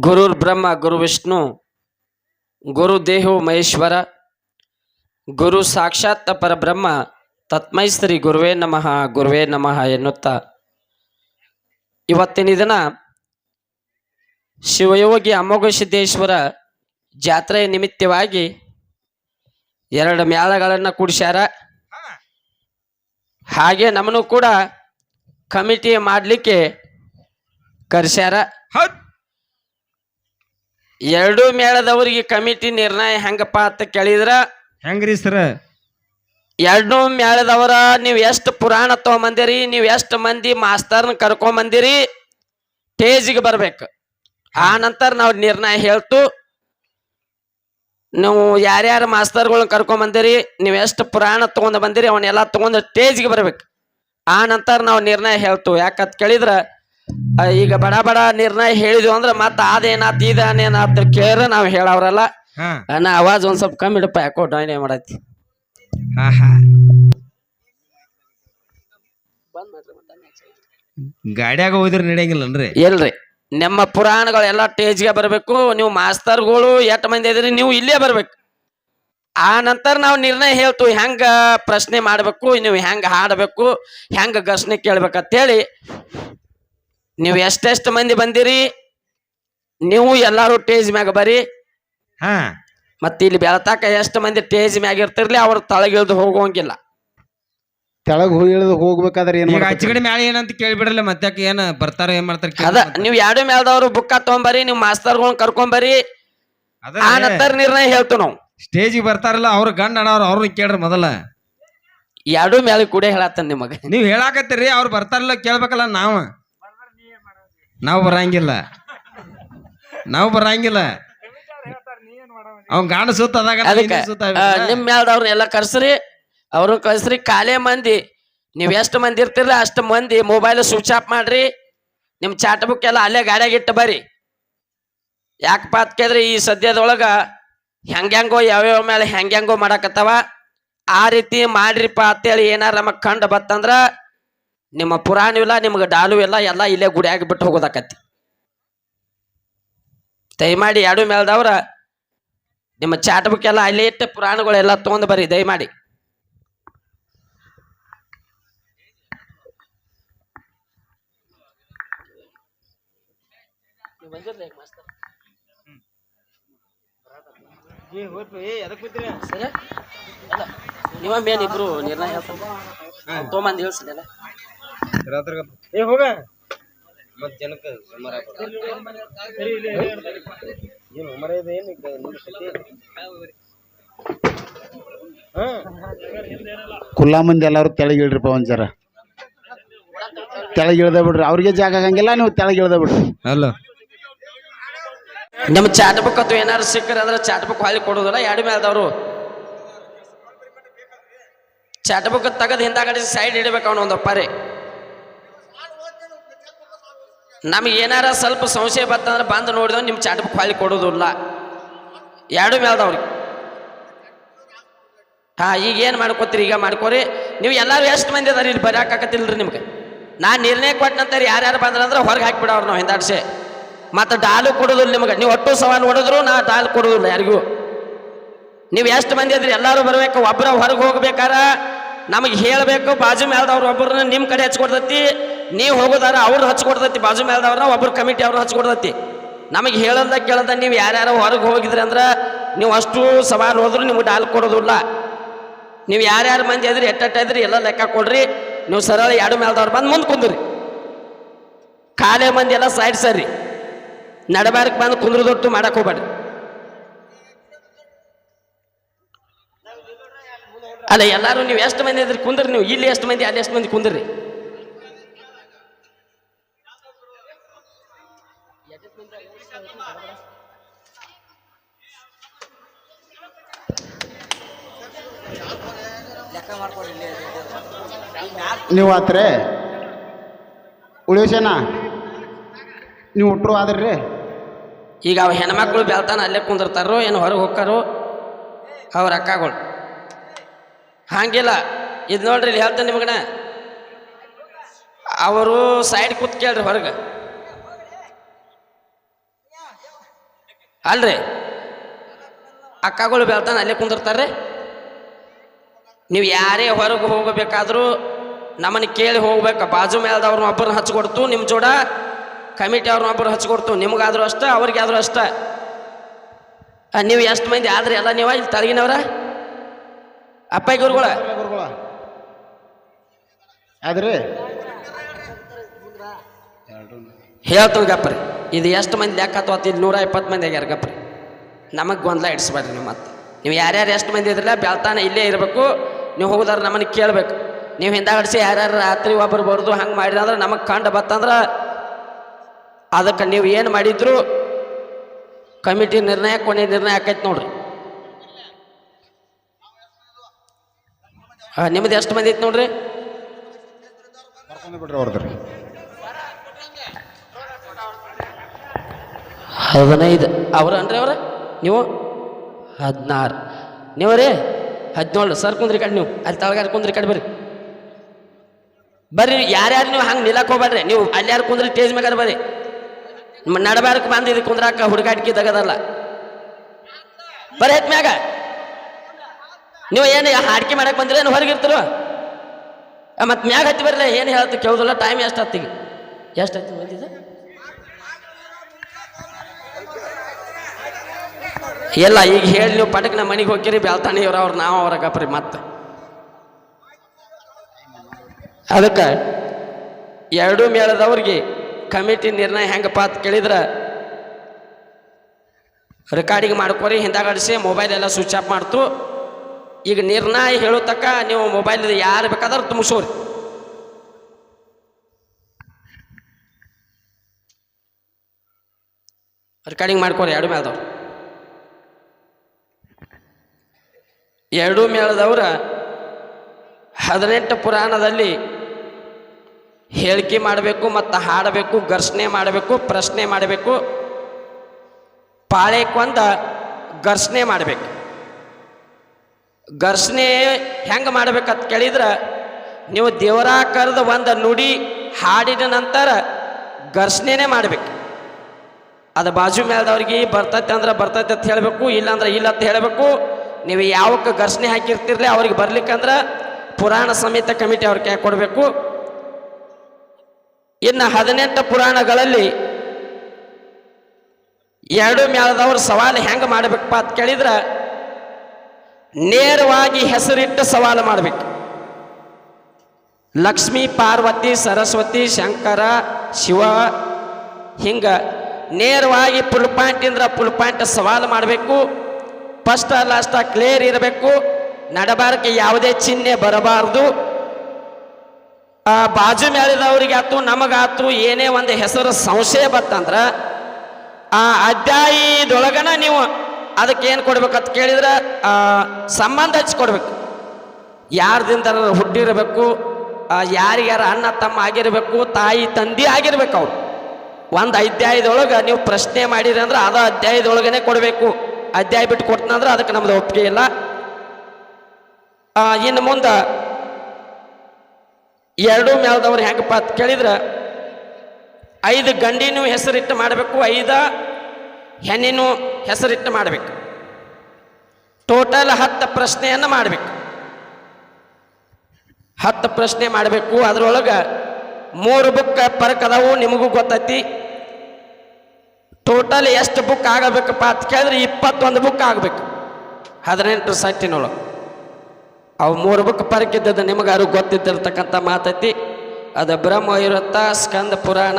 ಗುರುರ್ ಬ್ರಹ್ಮ, ಗುರು ವಿಷ್ಣು, ಗುರು ದೇಹೋ ಮಹೇಶ್ವರ, ಗುರು ಸಾಕ್ಷಾತ್ ಪರಬ್ರಹ್ಮ ತತ್ಮೈ ಶ್ರೀ ಗುರುವೇ ನಮಃ ಗುರುವೇ ನಮಃ ಎನ್ನುತ್ತಾ. ಇವತ್ತಿನ ದಿನ ಶಿವಯೋಗಿ ಅಮೋಘ ಸಿದ್ದೇಶ್ವರ ಜಾತ್ರೆಯ ನಿಮಿತ್ತವಾಗಿ ಎರಡು ಮೇಳಗಳನ್ನು ಕೂಡಿಸ್ಯಾರ. ಹಾಗೆ ನಮ್ಮನ್ನು ಕೂಡ ಕಮಿಟಿ ಮಾಡಲಿಕ್ಕೆ ಕರೆಸ್ಯಾರ. ಎರಡೂ ಮೇಳದವರಿಗೆ ಕಮಿಟಿ ನಿರ್ಣಯ ಹೆಂಗಪ್ಪ ಅಂತ ಕೇಳಿದ್ರ? ಹೆಂಗ್ರಿ ಸರ? ಎರಡೂ ಮೇಳದವರ ನೀವು ಎಷ್ಟು ಪುರಾಣ ತಗೊಂಬಂದಿರಿ ನೀವು ಎಷ್ಟು ಮಂದಿ ಮಾಸ್ತರ್ನ ಕರ್ಕೊಂಬಂದಿರಿ? ಸ್ಟೇಜಿಗೆ ಬರ್ಬೇಕು. ಆ ನಂತರ ನಾವು ನಿರ್ಣಯ ಹೇಳ್ತು. ನೀವು ಯಾರ್ಯಾರು ಮಾಸ್ತರ್ಗಳನ್ನ ಕರ್ಕೊಂಬಂದಿರಿ ನೀವು ಎಷ್ಟು ಪುರಾಣ ತಗೊಂಡ್ ಬಂದಿರಿ ಅವನ್ನೆಲ್ಲ ತಗೊಂಡು ಸ್ಟೇಜ್ಗೆ ಬರ್ಬೇಕು. ಆ ನಂತರ ನಾವು ನಿರ್ಣಯ ಹೇಳ್ತು. ಯಾಕಂತ ಕೇಳಿದ್ರ ಈಗ ಬಡ ಬಡ ನಿರ್ಣಯ ಹೇಳಿದ್ವಿ ಅಂದ್ರೆ ಮತ್ತೆ ಅದೇನಾತ್ ಇದೇನಾತ್ ಕೇಳಿದ್ರೆ ನಾವು ಹೇಳವ್ರಲ್ಲ. ನಾ ಅವಾಜ್ ಆವಾಜ್ ಒಂದ್ ಸ್ವಲ್ಪ ಕಮ್ಮಿ ಇಡಪ್ಪ ಯಾಕೋ ಡೈನ್ ಹಾ ಗಾಡ್ಯಾಗ ಹೋದ್ರ ನಡೆಯಂಗಿಲ್ಲನ್ರಿ? ಎಲ್ರಿ ನಮ್ಮ ಪುರಾಣಗಳೆಲ್ಲ ಟೇಜ್ಗೆ ಬರಬೇಕು ನೀವು ಮಾಸ್ತರ್ಗಳು ಎಷ್ಟು ಮಂದಿ ಇದ್ರಿ ನೀವು ಇಲ್ಲೇ ಬರ್ಬೇಕು. ಆ ನಂತರ ನಾವು ನಿರ್ಣಯ ಹೇಳ್ತು ಹೆಂಗ ಪ್ರಶ್ನೆ ಮಾಡ್ಬೇಕು ನೀವು ಹೆಂಗ ಹಾಡಬೇಕು ಹೆಂಗ ಘರ್ಷಣೆ ಕೇಳ್ಬೇಕಂತೇಳಿ. ನೀವು ಎಷ್ಟೆಷ್ಟು ಮಂದಿ ಬಂದಿರಿ? ನೀವು ಎಲ್ಲಾರು ಟೇಜ್ ಮ್ಯಾಗ ಬರ್ರಿ ಹಾ. ಮತ್ತೆ ಇಲ್ಲಿ ಬೆಳತಾಕ ಎಷ್ಟು ಮಂದಿ ಟೇಜ್ ಮ್ಯಾಗ ಇರ್ತಿರ್ಲಿ ಅವ್ರ ತಳಗಿಳ್ದು ಹೋಗೋಂಗಿಲ್ಲ ತೆಳಗ್ ಹೋಗಿ ಇಳಿದು ಹೋಗ್ಬೇಕಾದ್ರೆ ಏನ್ ಈಗ ಮಾಡ್ಬೇಕು? ಆಚೆ ಕಡೆ ಮ್ಯಾಲ ಏನಂತ ಕೇಳ್ಬಿಡ್ರಲ್ಲ ಮತ್ತೆ ಏನ ಬರ್ತಾರ ಏನ್ ಮಾಡ್ತಾರ ಅದ ನೀವು ಎರಡು ಮೇಲ್ದವ್ರು ಬುಕ್ಕ ತಗೊಂಬರ್ರಿ ನೀವು ಮಾಸ್ತರ್ಗಳನ್ನ ಕರ್ಕೊಂಬರ್ರಿ ಆ ನಂತರ ನಿರ್ಣಯ ಹೇಳ್ತು ನಾವು. ಸ್ಟೇಜಿಗೆ ಬರ್ತಾರಲ್ಲ ಅವ್ರ ಗಂಡ ಅಣ್ಣವ್ರು ಅವ್ರನ್ನ ಕೇಳ್ರಿ ಮೊದಲ. ಎರಡು ಮೇಲೆ ಕೂಡ ಹೇಳತ್ತನ್ ನಿಮಗೆ. ನೀವ್ ಹೇಳಾಕತ್ತೀರಿ ಅವ್ರು ಬರ್ತಾರಲ್ಲ ಕೇಳ್ಬೇಕಲ್ಲ ನಾವ. ನಾವು ಬರಂಗಿಲ್ಲ. ನಾವು ಬರಂಗಿಲ್ಲ. ಅವ್ನ್ ಗಾಣ ಸುತ್ತ ಅದಾಗ ಅದಕ್ಕೆ ಹಿಂದೆ ಸುತ್ತ ಆ, ಆಗ್ಬೇಕಲ್ಲ? ನಿಮ್ ಮೇಲ್ದವ್ರನ್ನ ಎಲ್ಲ ಕರ್ಸ್ರಿ ಅವ್ರು ಕಳ್ಸ್ರಿ ಖಾಲಿ ಮಂದಿ. ನೀವ್ ಎಷ್ಟು ಮಂದಿ ಇರ್ತೀರ ಅಷ್ಟು ಮಂದಿ ಮೊಬೈಲ್ ಸ್ವಿಚ್ ಆಫ್ ಮಾಡ್ರಿ. ನಿಮ್ ಚಾಟ್ ಬುಕ್ ಎಲ್ಲ ಅಲ್ಲೇ ಗಾಡಿಯಾಗ ಇಟ್ಟು ಬರ್ರಿ. ಯಾಕಪ್ಪ ಅಂತ ಕೇಳಿದ್ರೆ ಈ ಸದ್ಯದೊಳಗ ಹೆಂಗ್ಯಾಂಗೋ ಯಾವ್ಯಾವ ಮೇಲೆ ಹೆಂಗ್ಯಾಂಗೋ ಮಾಡಾಕತ್ತಾವ. ಆ ರೀತಿ ಮಾಡ್ರಿಪ್ಪ ಅಂತೇಳಿ ಏನಾರ ನಮಗ್ ಕಂಡು ಬತ್ತಂದ್ರ ನಿಮ್ಮ ಪುರಾಣ ಇಲ್ಲ ನಿಮ್ಗೆ ಡಾಲು ಇಲ್ಲ ಎಲ್ಲ ಇಲ್ಲೇ ಗುಡಿಯಾಗಿ ಬಿಟ್ಟು ಹೋಗೋದಾಕತಿ ದಯಮಾಡಿ ಎರಡು ಮೇಲ್ದವ್ರ ನಿಮ್ಮ ಚಾಟ್ ಬುಕ್ ಎಲ್ಲ ಅಲ್ಲೇ ಇಟ್ಟು ಪುರಾಣಗಳೆಲ್ಲ ತೊಗೊಂಡು ಬರ್ರಿ ದಯಮಾಡಿ. ನೀವ ಮೇನ್ ಇಬ್ರು ನಿರ್ಣಯ ಹೇಳ್ಸಿದಲ್ಲ ಏ ಹೋಗ. ಜನಕ್ಕೆ ಸುಮಾರ ಏನು ಮರ ಇದೆ ಏನು ಕುಲ್ಲಾ ಮಂದಿ ಎಲ್ಲಾರು ತೆಳಗಿಳ್ರಿಪ್ಪ ಒಂದ್ ಜರ. ತೆಳಗ್ ಇಳ್ದ ಬಿಡ್ರಿ. ಅವ್ರಿಗೆ ಜಾಗ ಆಗಂಗಿಲ್ಲ ನೀವು ತೆಳಗಿಳ್ದ ಇಳ್ದ ಬಿಡ್ರಿ. ಅಲ್ಲ. ನಿಮ್ಮ ಚಾಟ್ ಬುಕ್ ಅಥವಾ ಏನಾದ್ರು ಸಿಕ್ಕರೆ ಅಂದ್ರೆ ಚಾಟ್ ಬುಕ್ ಹಾಲಿ ಕೊಡೋದಿಲ್ಲ ಎರಡು ಮೇಲ್ದವ್ರು ಚಾಟ್ ಬುಕ್ ತೆಗೆದು ಹಿಂದಾಗಡೆ ಸೈಡ್ ಇಡಬೇಕು ಅವನು ಒಂದು ಪರಿ ನಮ್ಗೆ ಏನಾರ ಸ್ವಲ್ಪ ಸಂಶಯ ಬತ್ತಂದ್ರೆ ಬಂದು ನೋಡಿದ್ರೆ ನಿಮ್ಮ ಚಾಟ್ ಬುಕ್ ಹೊಳ್ಳಿ ಕೊಡೋದಿಲ್ಲ ಎರಡು ಮೇಲ್ದವ್ರಿಗೆ ಹಾಂ, ಈಗ ಏನು ಮಾಡ್ಕೋತೀರಿ? ಈಗ ಮಾಡ್ಕೋರಿ. ನೀವು ಎಲ್ಲರೂ ಎಷ್ಟು ಮಂದಿ ಅದಾರ ಇಲ್ಲಿ ಬರಾಕತ್ತಿಲ್ರಿ ನಿಮ್ಗೆ? ನಾನು ನಿರ್ಣಯ ಕೊಟ್ಟ ನಂತರ ಯಾರ್ಯಾರು ಬಂದ್ರಂದ್ರೆ ಹೊರಗೆ ಹಾಕಿಬಿಡವ್ರು ನಾವು ಹಿಂದಾಡ್ಸೆ. ಮತ್ತು ಡಾಲು ಕೊಡೋದಿಲ್ಲ ನಿಮಗೆ. ನೀವು ಒಟ್ಟು ಸವಾಲು ಹೊಡೆದ್ರು ನಾ ಡಾಲ್ ಕೊಡೋದಿಲ್ಲ ಯಾರಿಗೂ. ನೀವು ಎಷ್ಟು ಮಂದಿ ಅದ್ರಿ? ಎಲ್ಲರೂ ಬರ್ಬೇಕು. ಒಬ್ಬರ ಹೊರಗೆ ಹೋಗ್ಬೇಕಾರ. ನಮಗೆ ಹೇಳಬೇಕು. ಬಾಜು ಮೇಲ್ದವ್ರು ಒಬ್ಬರನ್ನ ನಿಮ್ಮ ಕಡೆ ಹಚ್ಕೊಡ್ತೈತಿ. ನೀವು ಹೋಗೋದಾರ ಅವ್ರು ಹಚ್ಕೊಡ್ತೈತಿ ಬಾಜು ಮೇಲ್ದವ್ರನ್ನ ಒಬ್ಬರು ಕಮಿಟಿ ಅವ್ರು ಹಚ್ಕೊಡ್ತೈತಿ ನಮಗೆ ಹೇಳದ ಕೇಳದ ನೀವು ಯಾರ್ಯಾರು ಹೊರಗೆ ಹೋಗಿದ್ರಿ ಅಂದ್ರೆ ನೀವು ಅಷ್ಟು ಸವಾಲು ಹೋದ್ರು ನಿಮ್ಗೆ ಡಾಲ್ ಕೊಡೋದಿಲ್ಲ. ನೀವು ಯಾರ್ಯಾರು ಮಂದಿ ಇದ್ರಿ ಎಟ್ಟ ಇದ್ರಿ ಎಲ್ಲ ಲೆಕ್ಕ ಕೊಡ್ರಿ. ನೀವು ಸರಳ ಎರಡು ಮೇಲ್ದವ್ರು ಬಂದು ಮುಂದೆ ಕುಂದ್ರಿ. ಖಾಲಿ ಮಂದಿ ಎಲ್ಲ ಸೈಡ್ ಸರಿ. ನಡಬಾರಕ್ಕೆ ಬಂದು ಕುಂದ್ರದೊಟ್ಟು ಮಾಡಕ್ಕೆ ಹೋಗ್ಬೇಡ್ರಿ. ಅಲ್ಲ ಎಲ್ಲರೂ ನೀವು ಎಷ್ಟು ಮಂದಿ ಇದ್ರಿ ಕುಂದ್ರಿ, ನೀವು ಇಲ್ಲಿ ಎಷ್ಟು ಮಂದಿ, ಅಲ್ಲಿ ಎಷ್ಟು ಮಂದಿ ಕುಂದ್ರಿ? ನೀವು ಆತ್ರೆ? ಉಳಿಸೇನ ನೀವು ಹುಟ್ಟರು ಆದ್ರಿ? ಈಗ ಅವ ಹೆಣ್ಮಕ್ಳು ಬೆಳ್ತಾನ, ಅಲ್ಲೇ ಕುಂದಿರ್ತಾರೋ ಏನು ಹೊರಗೆ ಹೋಗ್ತಾರೋ ಅವ್ರ ಅಕ್ಕಗಳು. ಹಾಗಿಲ್ಲ, ಇದು ನೋಡ್ರಿ ಇಲ್ಲಿ ಹೇಳ್ತೇನೆ ನಿಮಗಣ ಅವರು ಸೈಡ್ ಕೂತ್ ಕೇಳ್ರಿ ಹೊರಗೆ. ಅಲ್ರಿ? ಅಕ್ಕಗಳು ಬೆಳ್ತಾನೆ, ಅಲ್ಲೇ ಕುಂದಿರ್ತಾರೆ ನೀವು ಯಾರೇ ಹೊರಗೆ ಹೋಗಬೇಕಾದ್ರೂ ನಮ್ಮನ್ನು ಕೇಳಿ ಹೋಗ್ಬೇಕು. ಬಾಜು ಮೇಲ್ದವ್ರನ್ನ ಒಬ್ಬರನ್ನ ಹಚ್ಕೊಡ್ತು ನಿಮ್ಮ ಜೋಡ ಕಮಿಟಿ ಅವ್ರನ್ನ ಒಬ್ಬರು ಹಚ್ಕೊಡ್ತು. ನಿಮಗಾದ್ರೂ ಅಷ್ಟೇ ಅವ್ರಿಗೆ ಆದರೂ ಅಷ್ಟ ನೀವು ಎಷ್ಟು ಮಂದಿ ಆದ್ರೆ ಎಲ್ಲ ನೀವ ಇಲ್ಲಿ ತಲಗಿನವ್ರ? ಅಪ್ಪಾಯಿ ಗುರುಗಳ. ಆದ್ರಿ ಹೇಳ್ತೀವಿ ಗಪ್ರಿ ಇದು ಎಷ್ಟು ಮಂದಿ ಲೆಕ್ಕ ಅಥವಾ ಇದು ನೂರ ಇಪ್ಪತ್ತು ಮಂದಿ ಆಗ್ಯಾರ ಗಪ್ರಿ ನಮಗೆ ಗೊಂದಲ ಇಡಿಸ್ಬೇಡ್ರಿ ನೀವು ಮತ್ತೆ. ನೀವು ಯಾರ್ಯಾರು ಎಷ್ಟು ಮಂದಿ ಇದ್ರಲ್ಲ ಬೆಳ್ತಾನೆ ಇಲ್ಲೇ ಇರಬೇಕು. ನೀವು ಹೋಗೋದಾರ ನಮ್ಮನ್ನು ಕೇಳಬೇಕು. ನೀವು ಹಿಂದಾಗಡಿಸಿ ಯಾರ್ಯಾರು ರಾತ್ರಿ ಒಬ್ಬರು ಬರೋದು ಹಂಗೆ ಮಾಡಿದ್ರೆ ಅಂದ್ರೆ ನಮಗೆ ಕಂಡು ಬತ್ತಂದ್ರೆ ಅದಕ್ಕೆ ನೀವು ಏನು ಮಾಡಿದ್ರು ಕಮಿಟಿ ನಿರ್ಣಯ ಕೊನೆ ನಿರ್ಣಯ ಆಕೈತೆ ನೋಡ್ರಿ. ನಿಮ್ದು ಎಷ್ಟು ಮಂದಿ ಐತೆ ನೋಡ್ರಿ? ಹದಿನೈದು. ಅವ್ರ ಅನ್ರಿ ಅವ್ರ? ನೀವು? ಹದಿನಾರು. ನೀವು ರೀ ಹದಿನೇಳು. ಸರ್, ಕುಂದ್ರಿ ಕಡೆ ನೀವು. ಅಲ್ಲಿ ತಳಗಾರ ಕುಂದ್ರಿ ಕಡೆ ಬರ್ರಿ. ಬರ್ರಿ, ಯಾರ್ಯಾರು ನೀವು ಹಂಗೆ ನಿಲ್ಲಕ್ಕೆ ಹೋಗ್ಬೇಡ್ರಿ. ನೀವು ಅಲ್ಯಾರು ಕುಂದ್ರಿ ಟೇಜ್ ಮ್ಯಾಗಾರ ಬರ್ರಿ. ನಡಬಾರಕ್ಕೆ ಬಂದು ಇದು ಕುಂದ್ರಾಕ ಹುಡುಗಾಟಿಕೆ ತಗದಲ್ಲ. ಐತ್ ಮ್ಯಾಗ. ನೀವು ಏನು ಹಾಡಿಕೆ ಮಾಡಕ್ಕೆ ಬಂದ್ರಿ ಏನು ಹೊರಗಿರ್ತೀರೋ ಮತ್ತೆ ಮ್ಯಾಗ ಹತ್ತಿ ಬರಲ್ಲ ಏನು ಹೇಳ್ತಿ ಕೇಳೋದಿಲ್ಲ ಟೈಮ್ ಎಷ್ಟು ಹತ್ತಿಗೆ ಎಷ್ಟು ಹತ್ತಿ ಬಂದಿದೆ ಇಲ್ಲ ಈಗ ಹೇಳಿ ನೀವು ಪಟಕ್ ನಮ್ಮ ಮನೆಗೆ ಹೋಗಿರಿ ಬೆಳ್ತಾನೆ ಇವ್ರ ಅವ್ರು, ನಾವು ಅವ್ರ ಗಪ್ರಿ ಮತ್ತೆ. ಅದಕ್ಕೆ ಎರಡೂ ಮೇಳದವ್ರಿಗೆ ಕಮಿಟಿ ನಿರ್ಣಯ ಹೆಂಗಪ್ಪ ಅಂತ ಕೇಳಿದ್ರೆ? ರೆಕಾರ್ಡಿಂಗ್ ಮಾಡ್ಕೊರಿ ಹಿಂದಾಗಡಿಸಿ ಮೊಬೈಲ್ ಎಲ್ಲ ಸ್ವಿಚ್ ಆಫ್ ಮಾಡ್ತು. ಈಗ ನಿರ್ಣಯ ಹೇಳೋ ತಕ್ಕ ನೀವು ಮೊಬೈಲ್ ಯಾರು ಬೇಕಾದ್ರೂ ತುಂಬಿಸೋರಿ. ರೆಕಾರ್ಡಿಂಗ್ ಮಾಡ್ಕೊರಿ ಎರಡು ಮೇಳದವ್ರು. ಎರಡೂ ಮೇಳದವರ ಹದಿನೆಂಟು ಪುರಾಣದಲ್ಲಿ ಹೇಳಿಕೆ ಮಾಡಬೇಕು ಮತ್ತು ಹಾಡಬೇಕು, ಘರ್ಷಣೆ ಮಾಡಬೇಕು, ಪ್ರಶ್ನೆ ಮಾಡಬೇಕು ಪಾಳೆಕೊಂದ ಘರ್ಷಣೆ ಮಾಡಬೇಕು. ಘರ್ಷಣೆ ಹೆಂಗೆ ಮಾಡ್ಬೇಕಂತ ಕೇಳಿದ್ರೆ, ನೀವು ದೇವರ ಕರೆದ ಒಂದು ನುಡಿ ಹಾಡಿದ ನಂತರ ಘರ್ಷಣೆನೇ ಮಾಡಬೇಕು. ಅದು ಬಾಜು ಮೇಲ್ದವ್ರಿಗೆ ಬರ್ತೈತೆ ಅಂದ್ರೆ ಬರ್ತೈತೆ ಅಂತ ಹೇಳಬೇಕು, ಇಲ್ಲಾಂದ್ರೆ ಇಲ್ಲ ಅಂತ ಹೇಳಬೇಕು. ನೀವು ಯಾವಕ್ಕೆ ಘರ್ಷಣೆ ಹಾಕಿರ್ತಿರ್ಲಿ ಅವ್ರಿಗೆ ಬರ್ಲಿಕ್ಕಂದ್ರೆ ಪುರಾಣ ಸಮೇತ ಕಮಿಟಿ ಅವ್ರಿಗೆ ಕೊಡಬೇಕು. ಇನ್ನು ಹದಿನೆಂಟು ಪುರಾಣಗಳಲ್ಲಿ ಎರಡು ಮೇಳದವ್ರ ಸವಾಲು ಹೆಂಗೆ ಮಾಡ್ಬೇಕಪ್ಪ ಅಂತ ಕೇಳಿದ್ರೆ ನೇರವಾಗಿ ಹೆಸರಿಟ್ಟು ಸವಾಲು ಮಾಡಬೇಕು. ಲಕ್ಷ್ಮೀ, ಪಾರ್ವತಿ, ಸರಸ್ವತಿ, ಶಂಕರ, ಶಿವ ಹಿಂಗ ನೇರವಾಗಿ ಫುಲ್ ಪಾಯಿಂಟ್ ಸವಾಲು ಮಾಡಬೇಕು. ಫಸ್ಟ್ ಲಾಸ್ಟ್ ಕ್ಲಿಯರ್ ಇರಬೇಕು. ನಡಬಾರಕ್ಕೆ ಯಾವುದೇ ಚಿಹ್ನೆ ಬರಬಾರ್ದು. ಬಾಜು ಮೇಲಿದವ್ರಿಗೆ ಆತು, ನಮಗಾತು ಏನೇ ಒಂದು ಹೆಸರು ಸಂಶಯ ಬತ್ತಂದ್ರ, ಆ ಅಧ್ಯಾಯದೊಳಗನ ನೀವು ಅದಕ್ಕೆ ಏನು ಕೊಡ್ಬೇಕಂತ ಕೇಳಿದ್ರೆ ಸಂಬಂಧ ಹಚ್ಕೊಡ್ಬೇಕು. ಯಾರ್ದಿಂದ ಹುಟ್ಟಿರಬೇಕು ಯಾರಿಗಾರ ಅಣ್ಣ ತಮ್ಮ ಆಗಿರಬೇಕು, ತಾಯಿ ತಂದೆ ಆಗಿರ್ಬೇಕು ಅವ್ರು. ಒಂದು ಅಧ್ಯಾಯದೊಳಗೆ ನೀವು ಪ್ರಶ್ನೆ ಮಾಡಿರಿ ಅಂದ್ರೆ ಅದ ಅಧ್ಯಾಯದೊಳಗನೆ ಕೊಡಬೇಕು. ಅಧ್ಯಾಯ ಬಿಟ್ಟು ಕೊಟ್ಟನಂದ್ರೆ ಅದಕ್ಕೆ ನಮ್ದು ಒಪ್ಪಿಗೆ ಇಲ್ಲ. ಇನ್ನು ಮುಂದೆ ಎರಡೂ ಮೇಲ್ದವ್ರು ಹೆಂಗಪ್ಪ ಅಂತ ಕೇಳಿದ್ರೆ, ಐದು ಗಂಡಿನೂ ಹೆಸರಿಟ್ಟು ಮಾಡಬೇಕು, ಐದ ಹೆಣ್ಣಿನೂ ಹೆಸರಿಟ್ಟು ಮಾಡಬೇಕು. ಟೋಟಲ್ ಹತ್ತು ಪ್ರಶ್ನೆಯನ್ನು ಮಾಡಬೇಕು. ಹತ್ತು ಪ್ರಶ್ನೆ ಮಾಡಬೇಕು, ಅದರೊಳಗೆ ಮೂರು ಬುಕ್ ಪರಕದವು, ನಿಮಗೂ ಗೊತ್ತೈತಿ. ಟೋಟಲ್ ಎಷ್ಟು ಬುಕ್ ಆಗಬೇಕಪ್ಪ ಅಂತ ಕೇಳಿದ್ರೆ ಇಪ್ಪತ್ತೊಂದು ಬುಕ್ ಆಗಬೇಕು. ಹದಿನೆಂಟು ಸಟ್ಟಿನೊಳಗೆ ಅವು ಮೂರು ಬುಕ್ ಪರಕಿದ್ದದ್ದು ನಿಮಗೆ ನಿಮಗಾರು ಗೊತ್ತಿದ್ದಿರ್ತಕ್ಕಂಥ ಮಾತೈತಿ. ಅದು ಬ್ರಹ್ಮ, ಇರುತ್ತ, ಸ್ಕಂದ ಪುರಾಣ,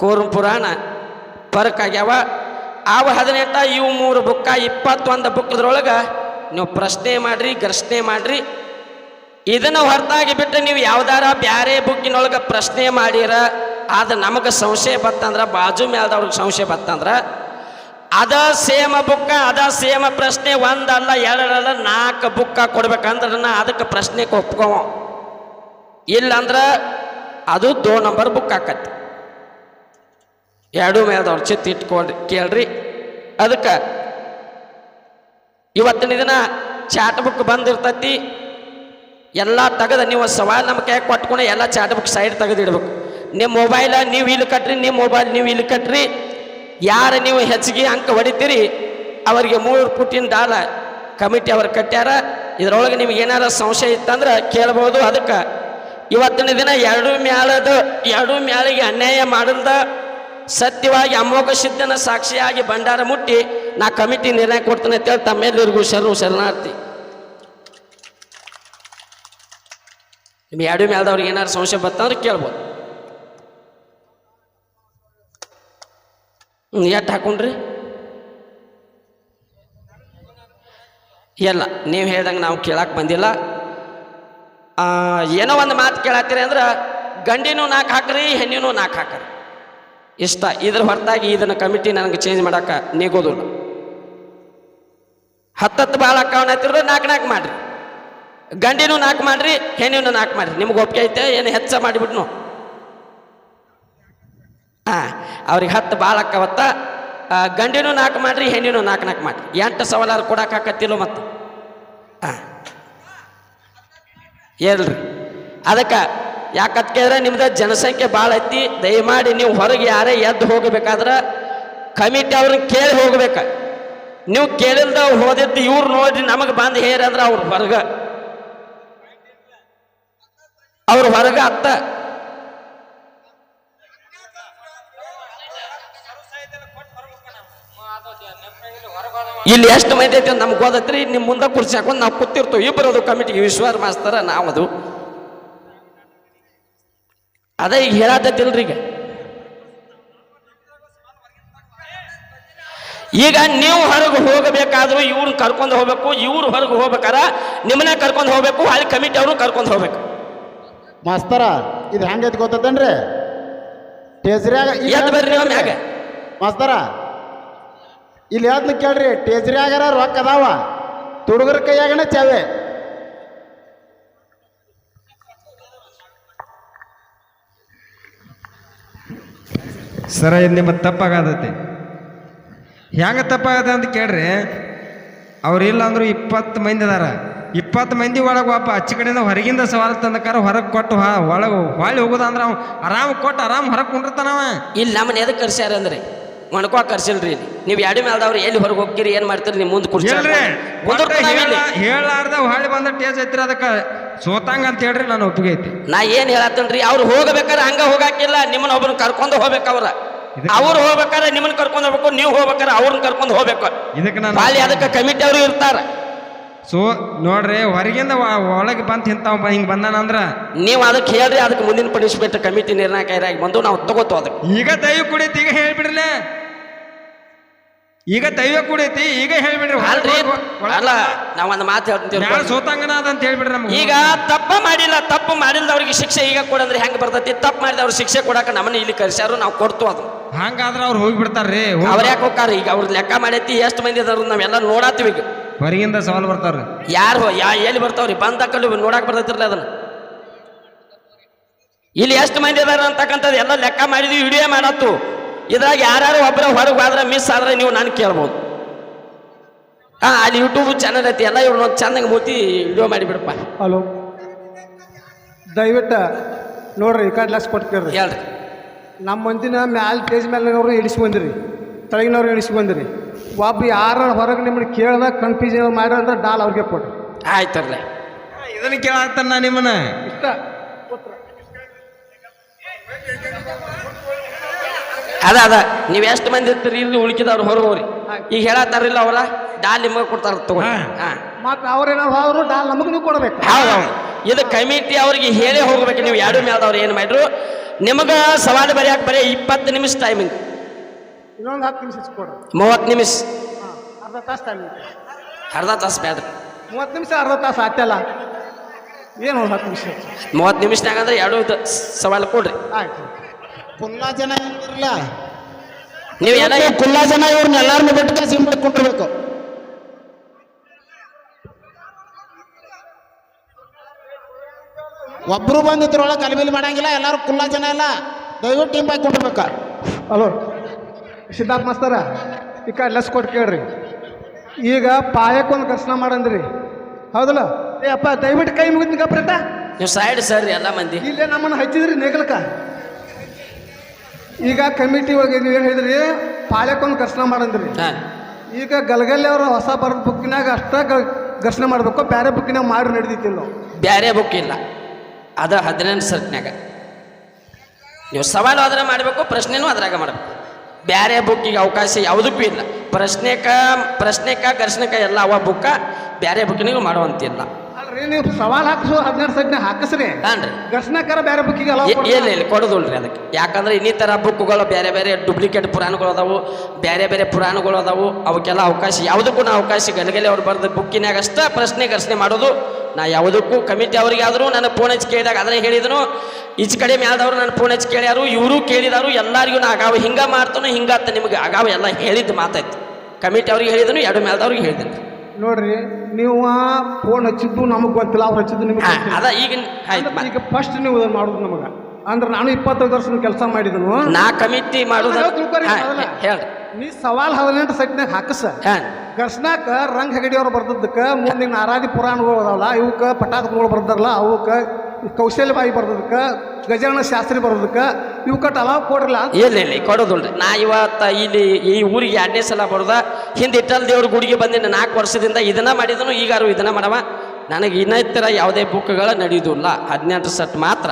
ಕೂರ್ಮ ಪುರಾಣ, ಪರಕ್ ಆಗ್ಯಾವ. ಅವು ಹದಿನೆಂಟ, ಇವು ಮೂರು ಬುಕ್ಕ ಇಪ್ಪತ್ತೊಂದು ಬುಕ್ದ್ರೊಳಗೆ ನೀವು ಪ್ರಶ್ನೆ ಮಾಡ್ರಿ, ಘರ್ಷಣೆ ಮಾಡ್ರಿ. ಇದನ್ನು ಹೊರತಾಗಿ ಬಿಟ್ಟು ನೀವು ಯಾವ್ದಾರ ಬ್ಯಾರೆ ಬುಕ್ಕಿನೊಳಗೆ ಪ್ರಶ್ನೆ ಮಾಡಿರ ಅದು ನಮಗೆ ಸಂಶಯ ಬತ್ತಂದ್ರೆ, ಬಾಜು ಮೇಲ್ದವ್ರಿಗೆ ಸಂಶಯ ಬತ್ತಂದ್ರೆ, ಅದ ಸೇಮ ಬುಕ್ಕ, ಅದ ಸೇಮ ಪ್ರಶ್ನೆ ಒಂದಲ್ಲ, ಎರಡಲ್ಲ ನಾಲ್ಕು ಬುಕ್ಕ ಕೊಡ್ಬೇಕಂದ್ರೆ ನಾ ಅದಕ್ಕೆ ಪ್ರಶ್ನೆಗೆ ಒಪ್ಕೋವ ಇಲ್ಲಂದ್ರೆ ಅದು ದೋ ನಂಬರ್ ಬುಕ್ ಆಕತ್ತೆ. ಎರಡೂ ಮೇಲ್ದವ್ರು ಚಿತ್ ಇಟ್ಕೊಳ್ರಿ ಕೇಳ್ರಿ. ಅದಕ್ಕೆ ಇವತ್ತಿನ ದಿನ ಚಾಟ್ ಬುಕ್ ಬಂದಿರ್ತೈತಿ, ಎಲ್ಲ ತೆಗೆದು ನೀವು ಸವಾಲು ನಮ್ಮ ಕೈ ಕೊಟ್ಕೊಂಡು ಎಲ್ಲ ಚಾಟ್ ಬುಕ್ ಸೈಡ್ ತೆಗೆದು ಇಡ್ಬೇಕು ನಿಮ್ಮ ಮೊಬೈಲ ನೀವು ಇಲ್ಲಿ ಕಟ್ರಿ, ನಿಮ್ಮ ಮೊಬೈಲ್ ನೀವು ಇಲ್ಲಿ ಕಟ್ರಿ. ಯಾರು ನೀವು ಹೆಚ್ಚಿಗೆ ಅಂಕ ಹೊಡಿತೀರಿ, ಅವರಿಗೆ ಮೂರು ಪುಟ್ಟಿನ ದಾಳ ಕಮಿಟಿ ಅವ್ರು ಕಟ್ಟ್ಯಾರ ಇದ್ರೊಳಗೆ ನಿಮ್ಗೆ ಏನಾರ ಸಂಶಯ ಇತ್ತಂದ್ರೆ ಕೇಳ್ಬೋದು ಅದಕ್ಕೆ. ಇವತ್ತಿನ ದಿನ ಎರಡು ಮ್ಯಾಳದ ಎರಡು ಮ್ಯಾಳಿಗೆ ಅನ್ಯಾಯ ಮಾಡಿದ ಸತ್ಯವಾಗಿ ಅಮೋಘ ಸಿದ್ಧನ ಸಾಕ್ಷಿಯಾಗಿ ಭಂಡಾರ ಮುಟ್ಟಿ ನಾ ಕಮಿಟಿ ನಿರ್ಣಯ ಕೊಡ್ತೇನೆ ಅಂತೇಳಿ ತಮ್ಮೆಲ್ಲರಿಗೂ ಶರಣು ಶರಣಾರ್ಥಿ. ನಿಮ್ಮ ಎರಡು ಮ್ಯಾಲದವ್ರಿಗೆ ಏನಾರು ಸಂಶಯ ಬರ್ತಂದ್ರೆ ಕೇಳ್ಬೋದು. ಎಷ್ಟು ಹಾಕೊಂಡ್ರಿ? ಎಲ್ಲ, ನೀವು ಹೇಳ್ದಂಗೆ ನಾವು ಕೇಳಕ್ಕೆ ಬಂದಿಲ್ಲ. ಏನೋ ಒಂದು ಮಾತು ಕೇಳತ್ತೀರಿ ಅಂದ್ರೆ, ಗಂಡಿನೂ ನಾಲ್ಕು ಹಾಕ್ರಿ, ಹೆಣ್ಣಿನೂ ನಾಲ್ಕು ಹಾಕ್ರಿ. ಇಷ್ಟ, ಇದ್ರ ಹೊರತಾಗಿ ಇದನ್ನು ಕಮಿಟಿ ನನಗೆ ಚೇಂಜ್ ಮಾಡೋಕೆ ನೀಗೋದಿಲ್ಲ. ಹತ್ತತ್ತು ಭಾಳ ಹಾಕವನತ್ತಿರ ನಾಲ್ಕು ನಾಲ್ಕು ಮಾಡ್ರಿ. ಗಂಡಿನೂ ನಾಲ್ಕು ಮಾಡ್ರಿ, ಹೆಣ್ಣಿನೂ ನಾಲ್ಕು ಮಾಡ್ರಿ. ನಿಮ್ಗೆ ಒಪ್ಪಿಗೆ ಐತೆ, ಏನು ಹೆಚ್ಚ ಮಾಡಿಬಿಟ್ನು? ಹಾಂ ಅವ್ರಿಗೆ ಹತ್ತು ಭಾಳ ಹಾಕವತ್ತ ಆ, ಗಂಡಿನೂ ನಾಲ್ಕು ಮಾಡ್ರಿ ಹೆಣ್ಣಿನೂ ನಾಲ್ಕು ನಾಲ್ಕು ಮಾಡ್ರಿ. ಎಂಟು ಸವಾಲಾರು ಕೊಡಕ್ಕೆ ಹಾಕತ್ತಿಲ್ಲ ಮತ್ತು. ಹಾಂ ಹೇಳ್ರಿ. ಅದಕ್ಕೆ ಯಾಕತ್ ಕೇಳಿದ್ರೆ ನಿಮ್ದು ಜನಸಂಖ್ಯೆ ಭಾಳ ಐತಿ ದಯಮಾಡಿ ನೀವು ಹೊರಗೆ ಯಾರೇ ಎದ್ದು ಹೋಗಬೇಕಾದ್ರೆ ಕಮಿಟಿ ಅವ್ರನ್ನ ಕೇಳಿ ಹೋಗ್ಬೇಕ. ನೀವು ಕೇಳಿಲ್ದ ಹೋದಿದ್ದು ಇವ್ರು ನೋಡ್ರಿ ನಮಗೆ ಬಂದು ಹೇರಂದ್ರೆ ಅವ್ರ ಹೊರಗ. ಅವ್ರ ಹೊರಗ ಅತ್ತ ಇಲ್ಲಿ ಎಷ್ಟು ಮಂದಿ ಐತೆ ನಮ್ಗೆ ಓದತ್ರಿ ನಿಮ್ಮ ಮುಂದೆ ಕುರ್ಚಿ ಹಾಕೊಂಡು ನಾವು ಕೂತಿರ್ತೇವೆ. ಇಬ್ಬರು ಅದು ಕಮಿಟಿಗೆ ವಿಶ್ವಾಸ ಮಾಸ್ತರ ನಾವದು ಅದೇ. ಈಗ ಹೇಳತ್ತೈತಿಲ್ರಿ ಈಗ. ಈಗ ನೀವು ಹೊರಗೆ ಹೋಗಬೇಕಾದ್ರೂ ಇವ್ರನ್ನ ಕರ್ಕೊಂಡು ಹೋಗ್ಬೇಕು ಇವ್ರು ಹೊರಗೆ ಹೋಗ್ಬೇಕಾರ ನಿಮ್ಮನ್ನ ಕರ್ಕೊಂಡು ಹೋಗ್ಬೇಕು ಅಲ್ಲಿ ಕಮಿಟಿ ಅವ್ರನ್ನ ಕರ್ಕೊಂಡು ಹೋಗ್ಬೇಕು. ಮಾಸ್ತರ ಇದು ಹೆಂಗೈತಿ ಗೊತ್ತೇನ್ರಿ ನೀವು ಮಾಸ್ತರ ಇಲ್ಲಿ ಯಾವ್ದು ಕೇಳ್ರಿ? ಟೇಜ್ರ್ಯಾಗರ ರೊಕ್ಕ ಅದಾವ. ತುಡುಗರ ಕೈಯಾಗನ ಚಾವೆ. ಸರ ಇದು ನಿಮ್ಮ ತಪ್ಪಾಗತೈತಿ. ಹೆಂಗೆ ತಪ್ಪಾಗತ್ತೆ ಅಂತ ಕೇಳ್ರಿ. ಅವ್ರಿಲ್ಲ ಇಲ್ಲ ಅಂದ್ರು ಇಪ್ಪತ್ತು ಮಂದಿ ಅದಾರ. ಇಪ್ಪತ್ತು ಮಂದಿ ಒಳಗೆ ಒಬ್ಬ ಅಚ್ಚ ಕಡೆಯಿಂದ ಹೊರಗಿಂದ ಸವಾಲು ತಂದಕಾರ ಹೊರಗೆ ಕೊಟ್ಟು ಒಳಗೆ ಹೊಳ್ಳಿ ಹೋಗೋದಂದ್ರೆ ಅವ್ನು ಆರಾಮ್ ಕೊಟ್ಟು ಆರಾಮ್ ಹೊರಗೆ ಕುಂಡಿರ್ತಾನವ ಇಲ್ಲಿ ನಮ್ಮನ್ನ ಎದಕ್ಕೆ ಕರ್ಸ್ಯಾರ ಅಂದ್ರೆ? ಮಣ್ಕೋ ಕರ್ಸಿಲ್ರಿ ನೀವು ಎರಡು ಮೇಲ್ದವ್ರು ಎಲ್ಲಿ ಹೊರಗೆ ಹೋಗ್ತೀರಿ ಏನು ಮಾಡ್ತೀರಿ ನೀವು ಮುಂದೆ ಕುರ್ಚಿ. ಹೇಳಾರ್ದ ಹೊಳ್ಳಿ ಬಂದ ಟೇಜ್ ಐತ್ರಿ ಅದಕ್ಕೆ ಸೋತಂಗ ಅಂತ ಹೇಳ್ರಿ ನಾನು ಒಪ್ಪಿಗೆ ಐತಿ. ನಾ ಏನ್ ಹೇಳತ್ತೇನ್ರಿ ಅವ್ರು ಹೋಗ್ಬೇಕಾದ್ರೆ ಹಂಗ ಹೋಗಾಕಿಲ್ಲ ನಿಮ್ಮನ್ನ ಒಬ್ಬನ ಕರ್ಕೊಂಡು ಹೋಗ್ಬೇಕು ಅವ್ರ. ಅವ್ರು ಹೋಗ್ಬೇಕಾದ್ರೆ ನಿಮ್ಮನ್ನ ಕರ್ಕೊಂಡು ಹೋಗ್ಬೇಕು ನೀವು ಹೋಗ್ಬೇಕಾದ್ರೆ ಅವ್ರನ್ನ ಕರ್ಕೊಂಡು ಹೋಗ್ಬೇಕು. ಇದಕ್ಕೆ ನಾನು ಅಲ್ಲಿ ಅದಕ್ಕೆ ಕಮಿಟಿ ಅವರು ಇರ್ತಾರ. ಸೊ ನೋಡ್ರಿ ಹೊರಗಿಂದ ಒಳಗೆ ಬಂತ ಇಂಥವ್ ಹಿಂಗೆ ಬಂದಾನ ಅಂದ್ರ ನೀವು ಅದಕ್ಕೆ ಹೇಳ್ರಿ ಅದಕ್ಕೆ ಮುಂದಿನ ಪಡಿಸ್ಬೇಕು ಕಮಿಟಿ ನಿರ್ಣಾಯಕರಾಗಿ ಬಂದು ನಾವು ತಗೋತೋ ಅದಕ್ಕೆ. ಈಗ ದೈವ ಕುಡಿತ ಈಗ ಹೇಳ್ಬಿಡ್ರಲೆ. ಈಗ ದೈವ ಐತಿ ಈಗ ಹೇಳ್ಬಿಡ್ರಿ. ಅಲ್ರಿ. ಅಲ್ಲ ನಾವ್ ಒಂದು ಮಾತು ಹೇಳ್ತೀವಿ ಸೋತಂಗನ ಅಂತ ಹೇಳ್ಬಿಡ್ರಿ ನಮ್ಗೆ. ಈಗ ತಪ್ಪ ಮಾಡಿಲ್ಲ ತಪ್ಪು ಮಾಡಿಲ್ದವ್ರಿಗೆ ಶಿಕ್ಷೆ ಈಗ ಕೊಡಂದ್ರೆ ಹೆಂಗ್ ಬರ್ತೈತಿ? ತಪ್ಪು ಮಾಡಿದವ್ರು ಶಿಕ್ಷೆ ಕೊಡಾಕ ನಮ್ಮನ್ನ ಇಲ್ಲಿ ಕರ್ಸ್ಯಾರು ನಾವು ಕೊಡ್ತು ಅದು. ಹಂಗಾದ್ರೆ ಅವ್ರು ಹೋಗಿ ಬಿಡ್ತಾರ್ರಿ ಹೋಗ್- ಅವ್ರ ಯಾಕೆ ಹೋಗ್ತಾರ ಈಗ ಅವ್ರ ಲೆಕ್ಕ ಮಾಡೈತಿ ಎಷ್ಟು ಮಂದಿ ಅದಾರ ನಾವೆಲ್ಲ ನೋಡಾತೀವಿ ಈಗ. ಹೊರಗಿಂದ ಸವಾಲ್ ಬರ್ತಾರೆ ಯಾರು ಯಾ ಎಲ್ಲಿ ಬರ್ತಾವ್ರಿ? ಬಂದ ಕಲ್ಲು ನೋಡಕ್ ಬರ್ತೈತಿರ್ಲ ಅದನ್ನ. ಇಲ್ಲಿ ಎಷ್ಟು ಮಂದಿ ಅದಾರ ಅಂತಕ್ಕಂಥದ್ದು ಎಲ್ಲ ಲೆಕ್ಕ ಮಾಡಿದ್ವಿ ವಿಡಿಯೋ ಮಾಡತ್ತು. ಇದ್ರಾಗ ಯಾರು ಒಬ್ಬರ ಹೊರಗೆ ಹೋದ್ರೆ ಮಿಸ್ ಆದ್ರೆ ನೀವು ನಾನು ಕೇಳ್ಬೋದು. ಹಾ ಅಲ್ಲಿ ಯೂಟ್ಯೂಬ್ ಚಾನಲ್ ಐತಿ ಎಲ್ಲ ಇವ್ರು ಚೆನ್ನಾಗಿ ಮೂತಿ ವಿಡಿಯೋ ಮಾಡಿಬಿಡಪ್ಪ. ಹಲೋ. ದಯವಿಟ್ಟು ನೋಡ್ರಿ ಈ ಕಡೆ ಲಕ್ಷ ಕೊಟ್ಟು ಕೇಳ್ರಿ. ಹೇಳ್ರಿ. ನಮ್ಮ ಮಂದಿನ ಮ್ಯಾಲ ಸ್ಟೇಜ್ ಮೇಲಿನವ್ರು ಇಳಿಸಿ ಬಂದಿರಿ. ತಳಗಿನವ್ರು ಇಳಿಸಿ ಬಂದಿರಿ. ಒಬ್ಬ ಯಾರ ಹೊರಗೆ ನಿಮ್ಮನ್ನ ಕೇಳ್ದಾಗ ಕನ್ಫ್ಯೂಷನ್ ಮಾಡ್ರಿ ಅಂದ್ರೆ ಡಾಲ್ ಅವ್ರಿಗೆ ಕೊಡ್ರಿ. ಆಯ್ತರ್ಲೆ ಇದನ್ನ ಕೇಳಾಗ್ತಾನ ನಾ ನಿಮ್ಮನ್ನ? ಇಷ್ಟ. ಅದ ಅದ. ನೀವು ಎಷ್ಟು ಮಂದಿ ಇರ್ತೀರಿ? ಇಲ್ಲಿ ಉಳಿಕಿದವ್ರು ಹೊರಗೋರಿ. ಹೋಗ್ರಿ ಈಗ ಹೇಳತ್ತಾರಿಲ್ಲ ಅವ್ರ? ಡಾಲ್ ನಿಮಗೆ ಕೊಡ್ತಾರ ಮತ್ತೆ ಹಾ. ಮತ್ತು ಅವ್ರೇನಾರು ಹೋದ್ರು ಡಾಲ್ ನಮಗೆ ನೀವು ಕೊಡ್ಬೇಕು. ಹೌದು ಹೌದು. ಇದು ಕಮಿಟಿ ಅವ್ರಿಗೆ ಹೇಳೇ ಹೋಗ್ಬೇಕು. ನೀವು ಎರಡು ಮೇಲ್ದವ್ರು ಏನು ಮಾಡ್ರು ನಿಮಗೆ ಸವಾಲು ಬರೆಯಕ್ಕೆ ಬರೀ ಇಪ್ಪತ್ತು ನಿಮಿಷ ಟೈಮಿಂಗ್ ಇನ್ನೊಂದು ಹತ್ತು ನಿಮಿಷ ಕೊಡ್ರಿ. ಮೂವತ್ತು ನಿಮಿಷ. ಹಾಂ ಅರ್ಧ ತಾಸು ಟೈಮಿಂಗ್ ಅರ್ಧ ತಾಸು ಬೇಡ್ರಿ ಮೂವತ್ತು ನಿಮಿಷ ಅರ್ಧ ತಾಸು ಆತಲ್ಲ. ಏನು ಒಂದು ಹತ್ತು ನಿಮಿಷ? ಮೂವತ್ತು ನಿಮಿಷನಾಗ ಅಂದ್ರೆ ಎರಡು ಸವಾಲು ಕೊಡ್ರಿ. ಆಯ್ತು. ಕುಲ್ಲಾ ಜನ ಇರಲ್ಲ ನೀವು ಎಲ್ಲ ಕುಲ್ಲಾ ಜನ ಇವ್ರನ್ನ ಎಲ್ಲಾರನ್ನೂ ಬಿಟ್ಟು ಕೆಲಸ ಮಾಡ್ಕೊಂಡಿರ್ಬೇಕು ಒಬ್ರು ಬಂದಿದ್ರೊಳಗೆ ಇದ್ರೊಳಗೆ ಮಾಡಂಗಿಲ್ಲ ಎಲ್ಲಾರು ಕುಲ್ಲಾ ಜನ ಎಲ್ಲ. ದಯವಿಟ್ಟು ಟೀಮ್ ಹಾಕೊಂಡಿರ್ಬೇಕು ಹಲೋ ಸಿದ್ಧಾರ್ಥ ಮಾಸ್ತರ ಈ ಕಡೆ ಲಸ್ ಕೊಟ್ಟು ಕೇಳ್ರಿ. ಈಗ ಪಾಯಕ್ಕೊಂದು ಕರ್ಸನ ಮಾಡಂದ್ರಿ. ಹೌದಲ್ಲ? ಏ ಅಪ್ಪ ದಯವಿಟ್ಟು ಕೈ ಮುಗಿದ್ ಗಪ್ರಟ ನೀವು ಸೈಡ್ ಸರ್ ಎಲ್ಲ ಮಂದಿ. ಇಲ್ಲೇ ನಮ್ಮನ್ನು ಹಚ್ಚಿದ್ರಿ ನೇಗಲಕ ಈಗ ಕಮಿಟಿ ಒಳಗೆ ನೀವು ಏನು ಹೇಳಿದ್ರಿ? ಪಾಳ್ಯಕ್ಕೊಂದು ಘರ್ಷಣೆ ಮಾಡಂದ್ರಿ. ಈಗ ಗಲಗಲ್ಲಿ ಅವರು ಹೊಸ ಬರೆದ ಬುಕ್ಕಿನಾಗ ಅಷ್ಟ ಗ- ಘರ್ಷಣೆ ಮಾಡಬೇಕು ಬೇರೆ ಬುಕ್ಕಿನಾಗ ಮಾಡಿ ನಡೆದಿತ್ತಿಲ್ಲ? ಬೇರೆ ಬುಕ್ ಇಲ್ಲ. ಅದ ಹದಿನೆಂಟು ಸರ್ಟ್ನಾಗ ನೀವು ಸವಾಲು ಅದ್ರ ಮಾಡಬೇಕು ಪ್ರಶ್ನೆನೂ ಅದ್ರಾಗ ಮಾಡಬೇಕು. ಬೇರೆ ಬುಕ್ಕಿಗೆ ಅವಕಾಶ ಯಾವುದಕ್ಕೂ ಇಲ್ಲ. ಪ್ರಶ್ನೆಕ ಪ್ರಶ್ನೆಕ ಘರ್ಷಣೆಕ ಎಲ್ಲ ಅವ ಬುಕ್ಕ ಬೇರೆ ಬುಕ್ಕಿನಿಗೂ ಮಾಡುವಂತಿಲ್ಲ. ನೀವು ಸವಾಲ್ ಹಾಕಿಸು ಹದಿನಾರು ಸೈಟ್ನಾಗ ಹಾಕಿಸ್ರಿ. ಹಾನ್ರಿ. ಘರ್ಷಣೆಕಾರ ಬೇರೆ ಬುಕ್ಕಿಗೆ ಅಲ್ಲ ಇಲ್ಲ ಇಲ್ಲ ಕೊಡೋದಿಲ್ರಿ ಅದಕ್ಕೆ. ಯಾಕಂದ್ರೆ ಇನ್ನಿತರ ಬುಕ್ಗಳು ಬೇರೆ ಬೇರೆ ಡೂಪ್ಲಿಕೇಟ್ ಪುರಾಣಗಳು ಅದಾವು ಬೇರೆ ಬೇರೆ ಪುರಾಣಗಳು ಅದಾವು ಅವಕ್ಕೆಲ್ಲ ಅವಕಾಶ ಯಾವುದಕ್ಕೂ ನಾ ಅವಕಾಶ ಗಲಗಲೆ ಅವ್ರು ಬರೆದ ಬುಕ್ಕಿನಾಗ ಅಷ್ಟೇ ಪ್ರಶ್ನೆ ಘರ್ಷಣೆ ಮಾಡೋದು. ನಾ ಯಾವುದಕ್ಕೂ ಕಮಿಟಿ ಅವ್ರಿಗೆ ಆದರೂ ನನ್ನ ಫೋನ್ ಹಚ್ಚಿ ಕೇಳಿದಾಗ ಅದನ್ನೇ ಹೇಳಿದನು. ಈಚೆ ಕಡೆ ಮ್ಯಾಲ್ದವ್ರು ನನ್ನ ಫೋನ್ ಹಚ್ಚಿ ಕೇಳ್ಯಾರು ಇವರು ಕೇಳಿದಾರು ಎಲ್ಲರಿಗೂ ನಾ ಅಗಾವ ಹಿಂಗ ಮಾಡ್ತಾನೋ ಹಿಂಗಾತ ನಿಮಗೆ. ಅಗಾವ ಎಲ್ಲ ಹೇಳಿದ್ದು ಮಾತಾಯ್ತು. ಕಮಿಟಿ ಅವ್ರಿಗೆ ಹೇಳಿದನು ಎರಡು ಮ್ಯಾಲ್ದವ್ರಿಗೆ ಹೇಳಿದನು. ನೋಡ್ರಿ ನೀವು ಫೋನ್ ಹಚ್ಚಿದ್ದು ನಮಗೆ ಗೊತ್ತಿಲ್ಲ ಅವ್ರು ಹಚ್ಚಿದ್ದು ನಿಮಗೆ ಅದ ಈಗ ಆಯ್ತು ಈಗ ಫಸ್ಟ್ ನೀವು ಮಾಡುದು ಮಾಡೋದು ನಮಗೆ. ಅಂದ್ರೆ ನಾನು ಇಪ್ಪತ್ತೈದು ವರ್ಷ ಕೆಲಸ ಮಾಡಿದನು. ನಾ ಕಮಿಟಿ ಮಾಡೋದು ಅಲ್ಲ, ತಿಳ್ಕೊರಿ, ಹಾ, ನೀ ಸವಾಲ್ ಹದಿನೆಂಟು ಸೈಟ್ನಾಗ ಹಾಕಸ. ಕರ್ಸ್ನಾಕ ರಂಗ ಅವ್ರು ಬರ್ದದ್ದಕ್ಕೆ ಮುಂದಿನ ಆರಾಧಿ ಪುರಾಣಗಳು ಅದಾವಲ್ಲ ಇವಕ್ಕೆ ಪಟಾಕಗಳು ಬರ್ದಾರಲ್ಲ ಅವಕ್ಕೆ ಕೌಶಲ್ಯಬಾಯಿ ಬರೋದಕ್ಕೆ ಗಜಾನ ಶಾಸ್ತ್ರಿ ಬರೋದಕ್ಕೆ ಇವಕ್ಕೆ ಅಲಾವ್ ಕೊಡ್ರಲ್ಲ ಅಂತ. ಇಲ್ಲ ಇಲ್ಲ ಕೊಡೋದಿಲ್ರಿ ನಾ ಇವತ್ತ ಇಲ್ಲಿ ಈ ಊರಿಗೆ ಎರಡನೇ ಸಲ ಬರೋದ, ಹಿಂದೆ ಇಟ್ಟಲ್ ದೇವ್ರ ಗುಡಿಗೆ ಬಂದಿನ ನಾಲ್ಕು ವರ್ಷದಿಂದ ಇದನ್ನ ಮಾಡಿದನು, ಈಗಾರು ಇದನ್ನ ಮಾಡವ. ನನಗೆ ಇನ್ನಿತರ ಯಾವುದೇ ಬುಕ್ಗಳ ನಡೆಯುವುದಿಲ್ಲ. ಹದಿನೆಂಟು ಸೆಟ್ ಮಾತ್ರ.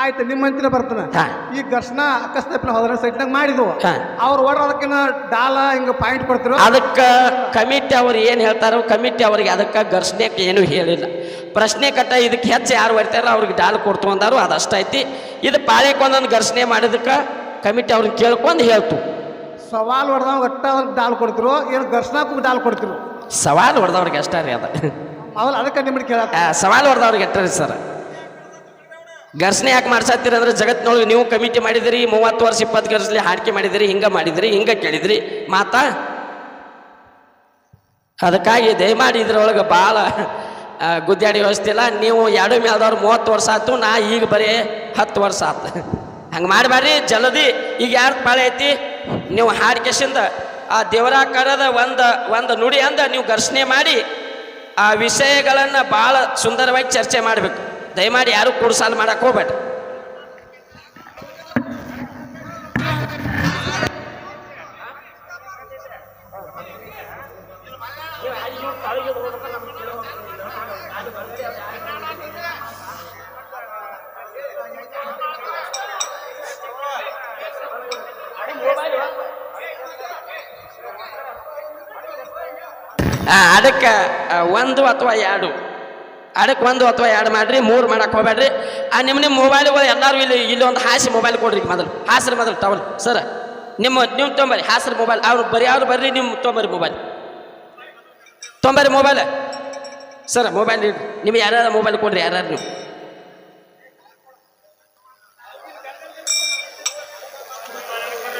ಆಯ್ತು ನಿಮ್ಮ ಮಂತ್ರಿ ಬರ್ತಾನೆ ಹಾ. ಈ ಘರ್ಷಣ ಅಕಸ್ಮಾತ್ ಹೋದ್ರೆ ಸೈಟ್ನಾಗ ಮಾಡಿದ್ವು. ಹಾ. ಅವ್ರು ಓಡ್ರ ಅದಕ್ಕಿನ್ನ ಡಾಲ ಹಿಂಗ ಪಾಯಿಂಟ್ ಕೊಡ್ತಿರೋ? ಅದಕ್ಕೆ ಕಮಿಟಿ ಅವ್ರು ಏನು ಹೇಳ್ತಾರೋ ಕಮಿಟಿ ಅವರಿಗೆ ಅದಕ್ಕೆ ಘರ್ಷಣೆಗೆ ಏನೂ ಹೇಳಿಲ್ಲ. ಪ್ರಶ್ನೆ ಕಟ್ಟ ಇದಕ್ಕೆ ಹೆಚ್ಚು ಯಾರು ಬರ್ತಾರೋ ಅವ್ರಿಗೆ ಡಾಲ್ ಕೊಡ್ತು ಅಂದಾರು ಅದಷ್ಟೈತಿ ಇದು ಪಾಳೆಕೊಂದೊಂದು ಘರ್ಷಣೆ ಮಾಡಿದಕ್ಕೆ ಕಮಿಟಿ ಅವ್ರಿಗೆ ಕೇಳ್ಕೊಂಡು ಹೇಳ್ತು. ಸವಾಲ್ ಹೊಡೆದವ್ ಒಟ್ಟ ಡಾಲ್ ಕೊಡ್ತಿರೋ ಏನು ಘರ್ಷಣಕ್ಕೂ ಡಾಲ್ ಕೊಡ್ತಿರೋ? ಸವಾಲು ಹೊಡೆದವ್ರಿಗೆ ಅಷ್ಟೇ ರೀ ಅದು. ಅವ್ರು ಅದಕ್ಕೆ ನಿಮ್ಮನ್ನ ಕೇಳ ಆ, ಸವಾಲು ಹೊಡೆದವ್ರಿಗೆ ರೀ ಸರ್. ಘರ್ಷಣೆ ಯಾಕೆ ಮಾಡ್ಸತ್ತೀರಿ ಅಂದ್ರೆ ಜಗತ್ತಿನೊಳಗೆ ನೀವು ಕಮಿಟಿ ಮಾಡಿದಿರಿ, ಮೂವತ್ತು ವರ್ಷ, ಇಪ್ಪತ್ತು ವರ್ಷದಲ್ಲಿ ಹಾಡಿಕೆ ಮಾಡಿದಿರಿ, ಹಿಂಗೆ ಮಾಡಿದಿರಿ, ಹಿಂಗೆ ಕೇಳಿದ್ರಿ. ಮಾತಾ? ಅದಕ್ಕಾಗಿ ದಯಮಾಡಿ ಇದ್ರೊಳಗೆ ಭಾಳ ಗುದ್ದಾಡಿ ವ್ಯವಸ್ಥೆ ಇಲ್ಲ ನೀವು ಎರಡು ಮೇಲ್ದವ್ರು ಮೂವತ್ತು ವರ್ಷ ಆಯ್ತು ನಾ ಈಗ ಬರೀ ಹತ್ತು ವರ್ಷ ಆಯ್ತು ಹಂಗೆ ಮಾಡಬೇಡ್ರಿ ಜಲ್ದಿ. ಈಗ ಯಾರು ಪಾಳೆ ಐತಿ? ನೀವು ಹಾಡಿಕೆಸಿಂದ ಆ ದೇವರಾಕಾರದ ಒಂದು ಒಂದು ನುಡಿ ಅಂದ ನೀವು ಘರ್ಷಣೆ ಮಾಡಿ ಆ ವಿಷಯಗಳನ್ನು ಭಾಳ ಸುಂದರವಾಗಿ ಚರ್ಚೆ ಮಾಡಬೇಕು. ದಯಮಾಡಿ ಯಾರು ಕುಡ್ಸಾಲ್ ಮಾಡಕ್ಕೆ ಹೋಗ್ಬೇಡ. ಅದಕ್ಕೆ ಒಂದು ಅಥವಾ ಎರಡು. ಅದಕ್ಕೆ ಒಂದು ಅಥವಾ ಎರಡು ಮಾಡ್ರಿ, ಮೂರು ಮಾಡಕ್ಕೆ ಹೋಗ್ಬೇಡ್ರಿ. ಆ ನಿಮ್ಮ ನಿಮ್ಮ ಮೊಬೈಲ್ಗಳು ಎಲ್ಲರೂ ಇಲ್ಲಿ ಇಲ್ಲಿ ಒಂದು ಹಾಸಿ ಮೊಬೈಲ್ ಕೊಡ್ರಿ ಮೊದಲು. ಹಾಸ್ರಿ ಮೊದಲು ಟವಲ್ ಸರ್, ನಿಮ್ಮ, ನೀವು ತೊಂಬರಿ ಹಾಸ್ರಿ ಮೊಬೈಲ್ ಅವ್ರು ಬರೀ, ಅವ್ರು ಬರ್ರಿ ನಿಮ್ಮ ತೊಂಬರಿ ಮೊಬೈಲ್ ತೊಂಬರಿ ಮೊಬೈಲ್ ಸರ್ ಮೊಬೈಲ್ ನಿಮ್ಗೆ ಯಾರ್ಯಾರ ಮೊಬೈಲ್ ಕೊಡ್ರಿ, ಯಾರ್ಯಾರು ನೀವು?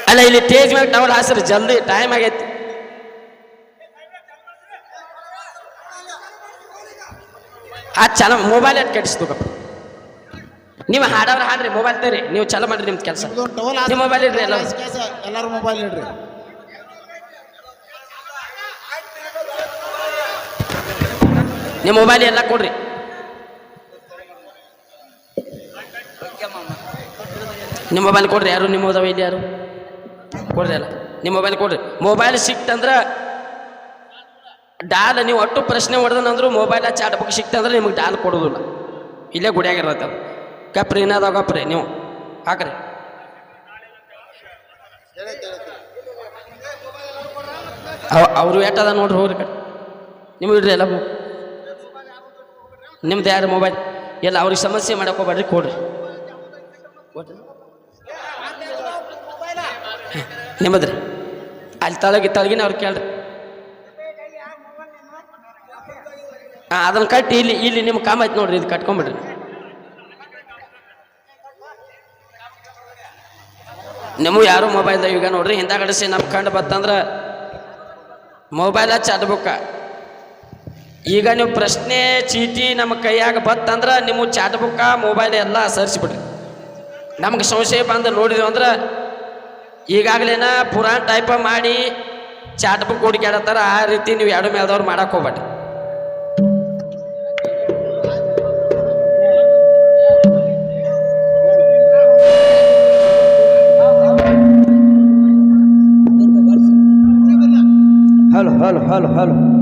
ಅಲ್ಲ, ಇಲ್ಲಿ ಟೇಜ್ ಮೇಲೆ ಟವಲ್ ಹಾಸ್ರಿ ಜಲ್ದಿ ಟೈಮ್ ಆಗೈತಿ. ಆ ಚಲ ಮೊಬೈಲ್ ಎಟ್ ಕೆಡಿಸ್ಬೇಕಪ್ಪ ನೀವು ಹಾಡವ್ರ ಹಾಡ್ರಿ ಮೊಬೈಲ್ ತೇರಿ ನೀವು ಚಲೋ ಮಾಡ್ರಿ ನಿಮ್ದು ಕೆಲಸ. ನಿಮ್ಮ ಮೊಬೈಲ್ ಇಡ್ರಿ ಎಲ್ಲ. ಎಲ್ಲರೂ ಮೊಬೈಲ್ ಇಡ್ರಿ. ನಿಮ್ಮ ಮೊಬೈಲ್ ಎಲ್ಲ ಕೊಡ್ರಿ. ನಿಮ್ಮ ಮೊಬೈಲ್ ಕೊಡ್ರಿ ಯಾರು ನಿಮ್ಮ ಅದಾವ ಇಲ್ಲಿ ಯಾರು? ಕೊಡ್ರಿ ಅಲ್ಲ ನಿಮ್ಮ ಮೊಬೈಲ್ ಕೊಡ್ರಿ. ಮೊಬೈಲ್ ಸಿಕ್ತಂದ್ರ ಡಾಲ್ ನೀವು ಒಟ್ಟು ಪ್ರಶ್ನೆ ಹೊಡೆದನಂದ್ರು ಮೊಬೈಲ್ ಚಾಟ್ ಬುಕ್ ಸಿಕ್ತಂದ್ರೆ ನಿಮಗೆ ಡಾಲ್ ಕೊಡೋದಿಲ್ಲ. ಇಲ್ಲೇ ಗುಡಿಯಾಗಿರತ್ತೆ ಅದು ಕಪ್ರಿ ಏನಾದ ಕಪ್ರಿ ನೀವು. ಹಾಕ್ರಿ. ಅವ್ರು ಎಟ್ಟದ ನೋಡ್ರಿ ಹೋಗ್ರಿ ಕಡೆ. ನಿಮ್ಗೆ ಇಡ್ರಿ ಎಲ್ಲ ನಿಮ್ದು ಯಾರು ಮೊಬೈಲ್ ಎಲ್ಲ ಅವ್ರಿಗೆ ಸಮಸ್ಯೆ ಮಾಡಕ್ಕೆ ಹೋಗ್ಬೇಡ್ರಿ, ಕೊಡ್ರಿ. ನಿಮ್ಮದ್ರಿ. ಅಲ್ಲಿ ತಳಗಿ, ತಳಗಿನ ಅವ್ರು ಕೇಳ್ರಿ ಹಾಂ ಅದನ್ನ ಕಟ್ಟಿ ಇಲ್ಲಿ ಇಲ್ಲಿ ನಿಮ್ಮ ಕಾಮ ಐತೆ ನೋಡ್ರಿ, ಇದು ಕಟ್ಕೊಂಬಿಡ್ರಿ. ನಿಮಗೂ ಯಾರು ಮೊಬೈಲ್ ಈಗ ನೋಡ್ರಿ ಹಿಂದಾಗಡಿಸಿ ನಮ್ಮ ಕಂಡು ಬತ್ತಂದ್ರೆ ಮೊಬೈಲ ಚಾಟ್ಬುಕ್ಕ ಈಗ ನೀವು ಪ್ರಶ್ನೆ, ಚೀಟಿ ನಮ್ಮ ಕೈಯಾಗ ಬತ್ತಂದ್ರೆ ನಿಮ್ಮ ಚಾಟ್ ಬುಕ್ಕ ಮೊಬೈಲ್ ಎಲ್ಲ ಸರಿಸ್ಬಿಡ್ರಿ. ನಮ್ಗೆ ಸಂಶಯ ಬಂದು ನೋಡಿದ್ವಿ ಅಂದ್ರೆ ಈಗಾಗಲೇನ ಪುರಾಣ ಟೈಪ ಮಾಡಿ ಚಾಟ್ ಬುಕ್ ಹುಡುಕ್ಯಾಡತ್ತಾರ, ಆ ರೀತಿ ನೀವು ಎರಡು ಮೇಲ್ದವ್ರು ಮಾಡಕ್ಕೆ ಹೋಗ್ಬೇಡ್ರಿ. Hello hello hello